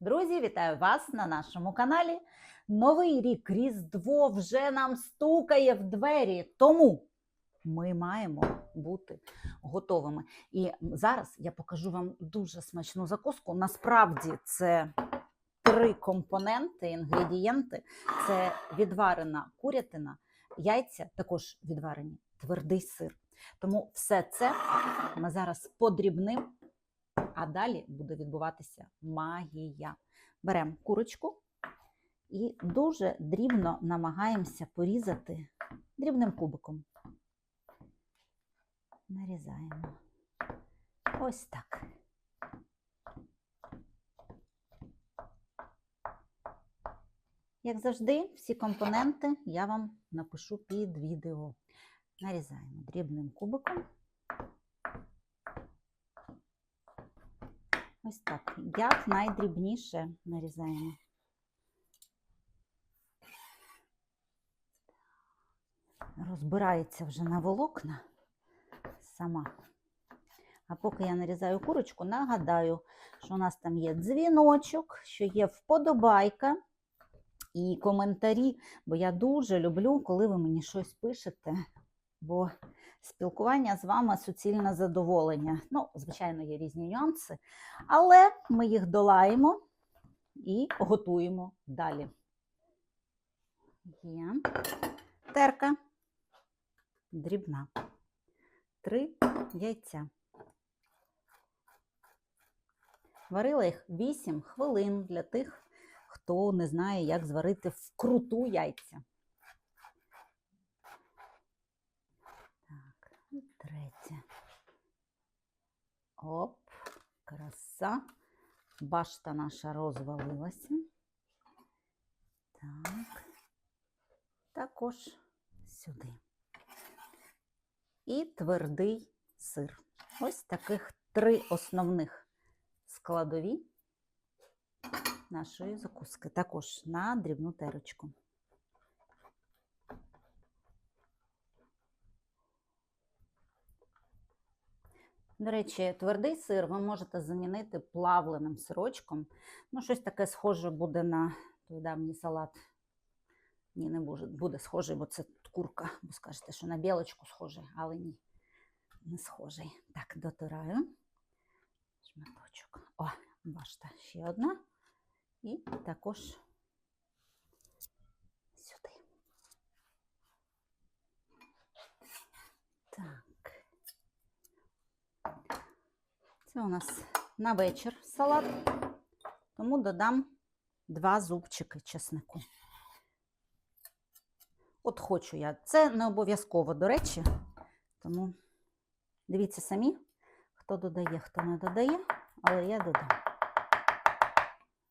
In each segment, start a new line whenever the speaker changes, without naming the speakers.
Друзі, вітаю вас на нашому каналі. Новий рік Різдво вже нам стукає в двері. Тому ми маємо бути готовими. І зараз я покажу вам дуже смачну закуску. Насправді це три компоненти, інгредієнти: це відварена курятина, яйця, також відварені, твердий сир. Тому все це ми зараз подрібним, а далі буде відбуватися магія. Беремо курочку і дуже дрібно намагаємося порізати дрібним кубиком. Нарізаємо. Ось так. Як завжди, всі компоненти я вам напишу під відео. Нарізаємо дрібним кубиком. Ось так. Як найдрібніше нарізаємо. Розбирається вже на волокна сама. А поки я нарізаю курочку, нагадаю, що у нас там є дзвіночок, що є вподобайка і коментарі, бо я дуже люблю, коли ви мені щось пишете. Бо спілкування з вами суцільне задоволення. Ну, звичайно, є різні нюанси, але ми їх долаємо і готуємо далі. Є терка дрібна. Три яйця. Варила їх 8 хвилин для тих, хто не знає, як зварити вкруту яйця. Так, і третє. Оп, краса. Башта наша розвалилася. Так, також сюди. І твердий сир. Ось таких три основних складові нашої закуски. Також на дрібну терочку. До речі, твердий сир ви можете замінити плавленим сирочком. Ну, щось таке схоже буде на той давній салат. Ні, не буде, буде схожий, бо це курка. Бо скажете, що на білочку схожий, але ні, не схожий. Так, дотираю шматочок. О, бачите, ще одна. І також сюди. Так. Це у нас на вечір салат, тому додам два зубчики чеснику. От хочу я. Це не обов'язково, до речі, тому дивіться самі, хто додає, хто не додає, але я додам.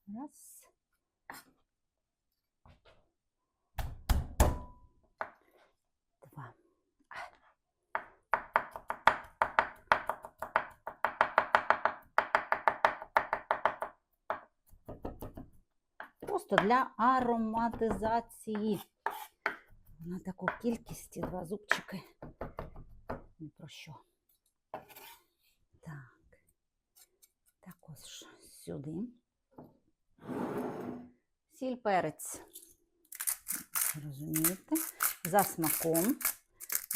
Раз. Два. Просто для ароматизації. На таку кількість і два зубчики. Ні про що. Так. Також сюди. Сіль перець. Розумієте? За смаком.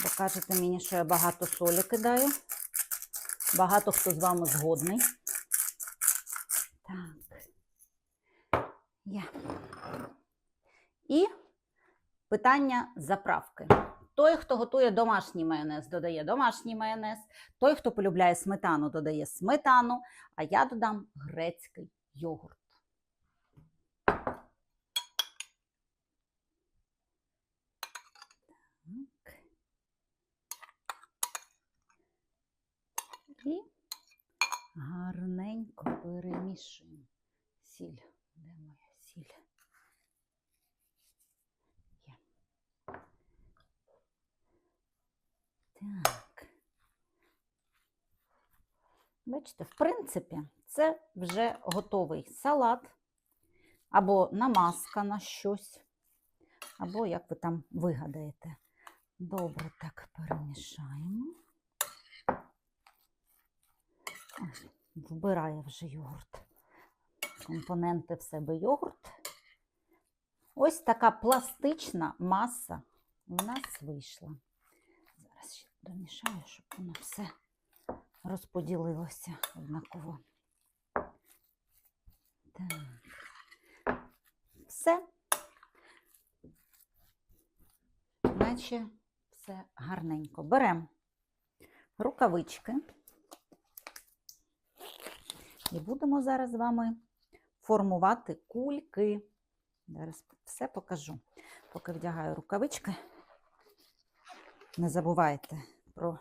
Бо кажете мені, що я багато солі кидаю. Багато хто з вами згодний. Так. Я. І питання заправки. Той, хто готує домашній майонез, додає домашній майонез. Той, хто полюбляє сметану, додає сметану, а я додам грецький йогурт. І гарненько перемішуємо. Сіль. Де моя сіль? Є. Так. Бачите, в принципі, це вже готовий салат, або намазка на щось, або як ви там вигадаєте. Добре так перемішаємо. Вбирає вже йогурт. Компоненти в себе йогурт. Ось така пластична маса у нас вийшла. Зараз ще домішаю, щоб воно все розподілилося однаково. Так. Все. Наче все гарненько. Беремо рукавички. І будемо зараз з вами формувати кульки. Зараз все покажу. Поки вдягаю рукавички. Не забувайте про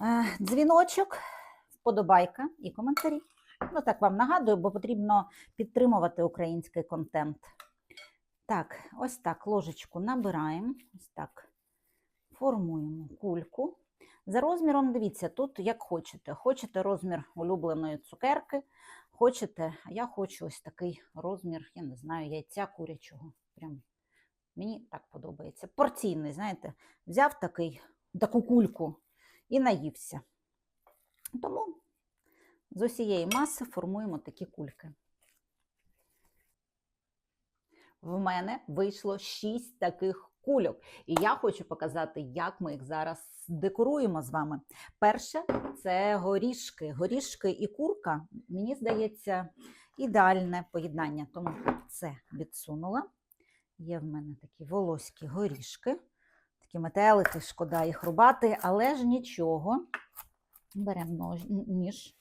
е, дзвіночок, вподобайка і коментарі. Ну, так вам нагадую, бо потрібно підтримувати український контент. Так, ось так ложечку набираємо, ось так формуємо кульку. За розміром, дивіться, тут як хочете. Хочете розмір улюбленої цукерки, хочете, а я хочу ось такий розмір, я не знаю, яйця курячого. Прям мені так подобається. Порційний, знаєте, взяв такий, таку кульку і наївся. Тому з усієї маси формуємо такі кульки. В мене вийшло 6 таких кульок. І я хочу показати, як ми їх зараз декоруємо з вами. Перше це горішки. Горішки і курка, мені здається, ідеальне поєднання. Тому це відсунула. Є в мене такі волоські горішки, такі метелики, шкода їх рубати, але ж нічого. Беремо ніж.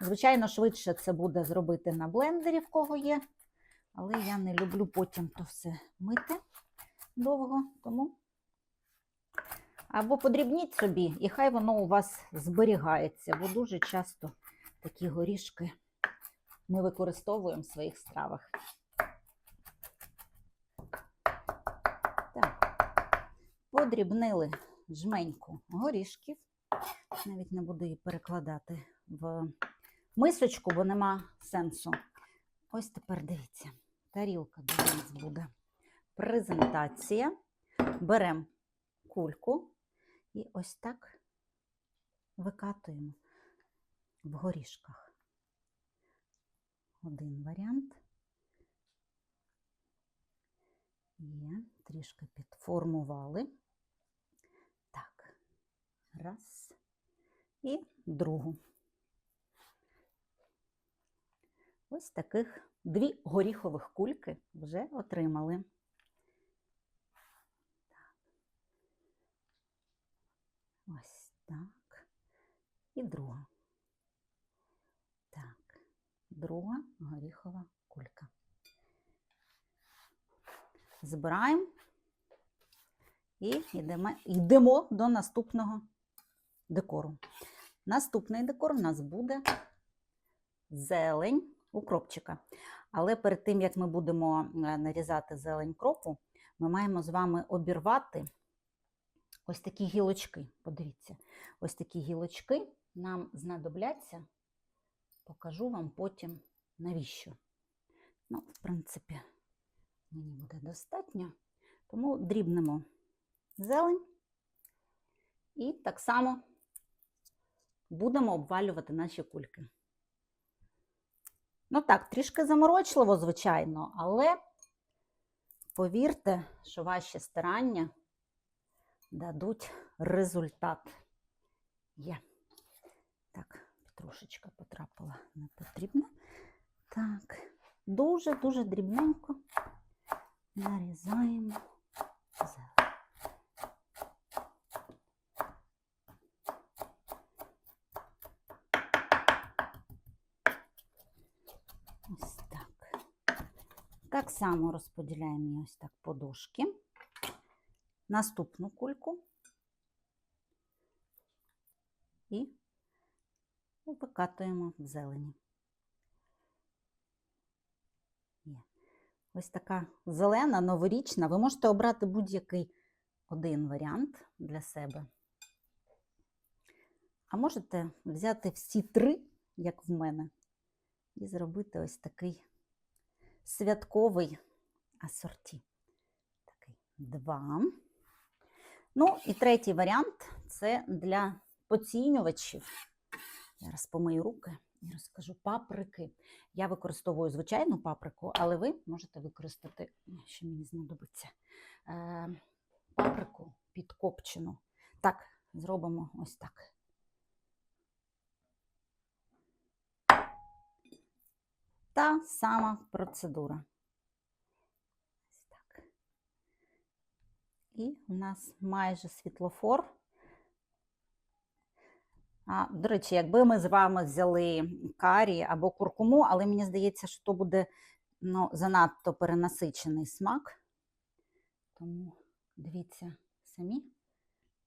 Звичайно, швидше це буде зробити на блендері, в кого є. Але я не люблю потім то все мити довго, тому або подрібніть собі, і хай воно у вас зберігається, бо дуже часто такі горішки ми використовуємо в своїх стравах. Так, подрібнили жменьку горішків. Навіть не буду її перекладати в мисочку, бо нема сенсу. Ось тепер дивіться, тарілка для нас буде презентація. Беремо кульку і ось так викатуємо в горішках. Один варіант. Є, трішки підформували. Так, раз. І другу. Ось таких дві горіхових кульки вже отримали. Ось так. І друга. Так, друга горіхова кулька. Збираємо і йдемо, йдемо до наступного декору. Наступний декор у нас буде зелень укропчика. Але перед тим, як ми будемо е, нарізати зелень кропу, ми маємо з вами обірвати ось такі гілочки. Подивіться, ось такі гілочки нам знадобляться. Покажу вам потім навіщо. Ну, в принципі, мені буде достатньо. Тому дрібнемо зелень і так само будемо обвалювати наші кульки. Ну так, трішки заморочливо, звичайно, але повірте, що ваші старання дадуть результат. Є. Так, трошечка потрапила не потрібно. Так, дуже-дуже дрібненько нарізаємо зелень. Ось так. Так само розподіляємо її ось так по дошки. Наступну кульку і викатуємо в зелені. Ось така зелена, новорічна. Ви можете обрати будь-який один варіант для себе. А можете взяти всі три, як в мене, і зробити ось такий святковий асорті. Такий два. Ну, і третій варіант це для поцінювачів. Зараз помию руки і розкажу паприки. Я використовую звичайну паприку, але ви можете використати, що мені знадобиться, е, паприку підкопчену. Так, зробимо ось так. Та сама процедура. Ось так. І у нас майже світлофор. А, до речі, якби ми з вами взяли карі або куркуму, але мені здається, що то буде ну, занадто перенасичений смак. Тому дивіться самі.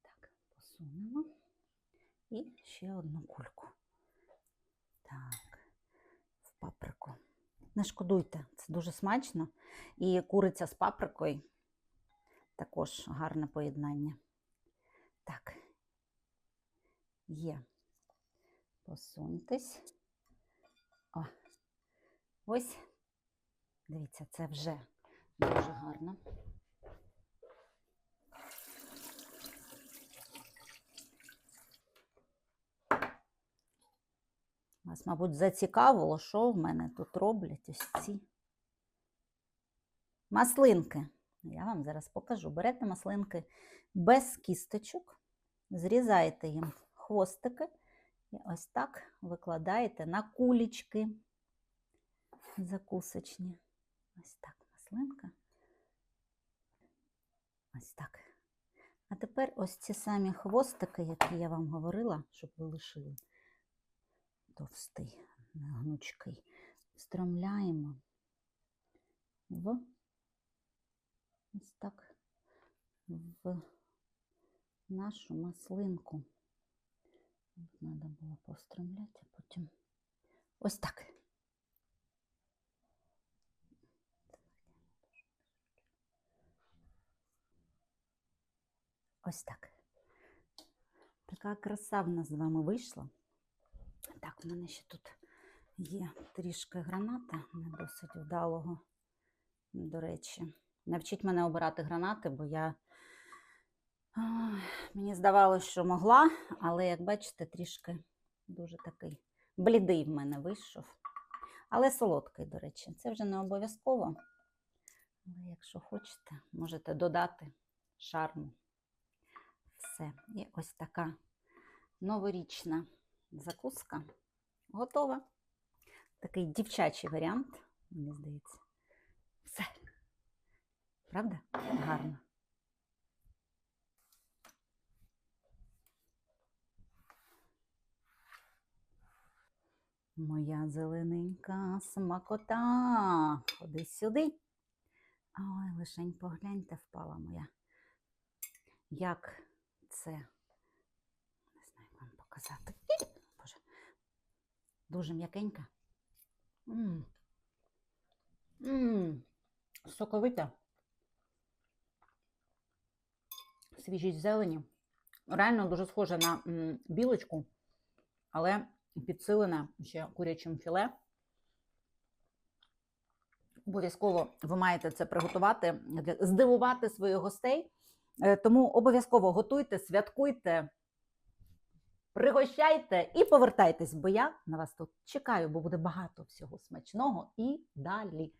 Так, посунемо. І ще одну кульку. Так, в паприку. Не шкодуйте, це дуже смачно. І куриця з паприкою також гарне поєднання. Так, є. Посуньтесь. О, ось. Дивіться, це вже дуже гарно. Вас, мабуть, зацікавило, що в мене тут роблять ось ці маслинки. Я вам зараз покажу. Берете маслинки без кісточок, зрізаєте їм хвостики і ось так викладаєте на кулічки закусочні. Ось так маслинка. Ось так. А тепер ось ці самі хвостики, які я вам говорила, щоб ви лишили товстий, гнучкий, встромляємо в ось так в нашу маслинку. Треба було постромляти, а потім ось так. Ось так. Така краса в нас з вами вийшла. Так, в мене ще тут є трішки граната, не досить вдалого, до речі. Навчіть мене обирати гранати, бо я мені здавалося, що могла, але, як бачите, трішки дуже такий блідий в мене вийшов. Але солодкий, до речі, це вже не обов'язково. Але якщо хочете, можете додати шарму. Все. І ось така новорічна закуска готова. Такий дівчачий варіант, мені здається. Правда? Гарно. Моя зелененька смакота. Ходи сюди. Ой, лишень погляньте, впала моя. Як це? Не знаю, як вам показати. Боже. Дуже м'якенька. Соковита. Свіжість зелені. Реально дуже схожа на білочку, але підсилена ще курячим філе. Обов'язково ви маєте це приготувати, здивувати своїх гостей. Е, Тому обов'язково готуйте, святкуйте, пригощайте і повертайтесь, бо я на вас тут чекаю, бо буде багато всього смачного і далі.